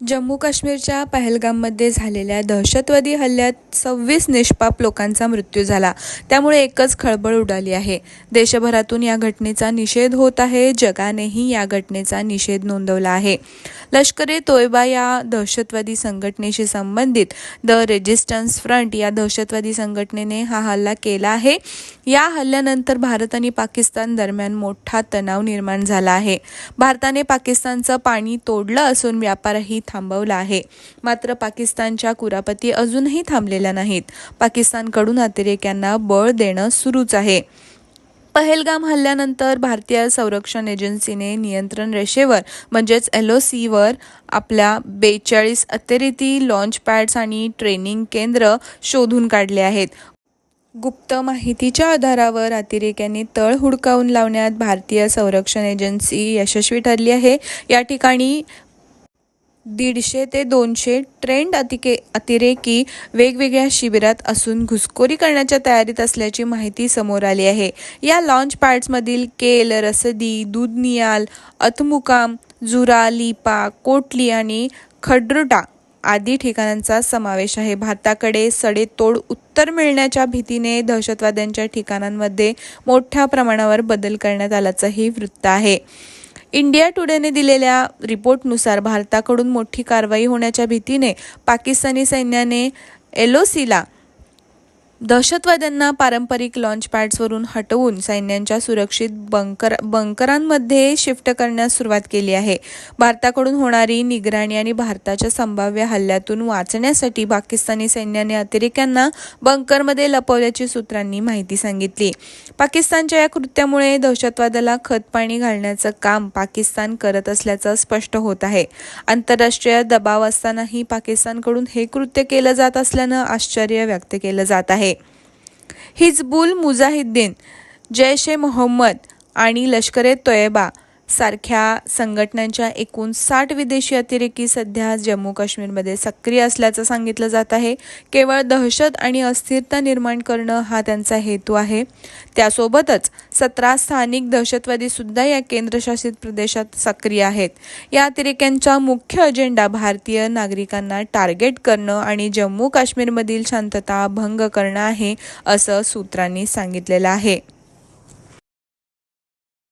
जम्मू काश्मीरच्या पहलगाममध्ये झालेल्या दहशतवादी हल्ल्यात सव्वीस निष्पाप लोकांचा मृत्यू झाला. त्यामुळे एकच खळबळ उडाली आहे. देशभरातून या घटनेचा निषेध होत आहे. जगानेही या घटनेचा निषेध नोंदवला आहे. लष्कर ए तोयबा या दहशतवादी संघटनेशी संबंधित द रेजिस्टन्स फ्रंट या दहशतवादी संघटनेने हा हल्ला केला आहे. या हल्ल्यानंतर भारत आणि पाकिस्तान दरम्यान मोठा तणाव निर्माण झाला आहे. भारताने पाकिस्तानचं पाणी तोडलं असून व्यापारही थांबवला आहे. मात्र पाकिस्तानच्या कुरापती अजूनही थांबलेल्या नाहीत. पाकिस्तानकडून अतिरेक्यांना बळ देणं सुरूच आहे. पहेलगाम हल्ल्यानंतर भारतीय संरक्षण एजन्सीने नियंत्रण रेषेवर म्हणजेच एल ओ सीवर आपल्या बेचाळीस अतिरेकी लॉन्च पॅड्स आणि ट्रेनिंग केंद्र शोधून काढले आहेत. गुप्त माहितीच्या आधारावर अतिरेक्यांनी तळ हुडकावून लावण्यात भारतीय संरक्षण एजन्सी यशस्वी ठरली आहे. या ठिकाणी दीडशे ते दोनशे ट्रेंड अतिके अतिरेकी वेगवेगळ्या शिबिरात असून घुसखोरी करण्याच्या तयारीत असल्याची माहिती समोर आली आहे. या लॉन्च पॅड्समधील केल रसदी दूधनियाल अथमुकाम जुरा लिपा कोटली आणि खड्रुटा आदी ठिकाणांचा समावेश आहे. भारताकडे सडेतोड उत्तर मिळण्याच्या भीतीने दहशतवाद्यांच्या ठिकाणांमध्ये मोठ्या प्रमाणावर बदल करण्यात आल्याचंही वृत्त आहे. इंडिया टुडेने दिलेल्या रिपोर्टनुसार भारताकडून मोठी कारवाई होण्याच्या भीतीने पाकिस्तानी सैन्याने एलओसीला दहशतवाद्यांना पारंपरिक लॉन्च पॅड्सवरून हटवून सैन्यांच्या सुरक्षित बंकर बंकरांमध्ये शिफ्ट करण्यास सुरुवात केली आहे. भारताकडून होणारी निगराणी आणि भारताच्या संभाव्य हल्ल्यातून वाचण्यासाठी पाकिस्तानी सैन्याने अतिरेक्यांना बंकरमध्ये लपवल्याची सूत्रांनी माहिती सांगितली. पाकिस्तानच्या या कृत्यामुळे दहशतवादाला खतपाणी घालण्याचं काम पाकिस्तान करत असल्याचं स्पष्ट होत आहे. आंतरराष्ट्रीय दबाव असतानाही पाकिस्तानकडून हे कृत्य केलं जात असल्यानं आश्चर्य व्यक्त केलं जात आहे. हिजबुल मुजाहिद्दीन जैश ए मोहम्मद आणि लष्कर ए तोयबा सारख्या संघटनांच्या एकूण साठ विदेशी अतिरेकी सध्या जम्मू काश्मीरमध्ये सक्रिय असल्याचं सांगितलं जात आहे. केवळ दहशत आणि अस्थिरता निर्माण करणं हा त्यांचा हेतू आहे. त्यासोबतच सतरा स्थानिक दहशतवादी सुद्धा या केंद्रशासित प्रदेशात सक्रिय आहेत. या अतिरेक्यांचा मुख्य अजेंडा भारतीय नागरिकांना टार्गेट करणं आणि जम्मू काश्मीरमधील शांतता भंग करणं आहे असं सूत्रांनी सांगितलेलं आहे.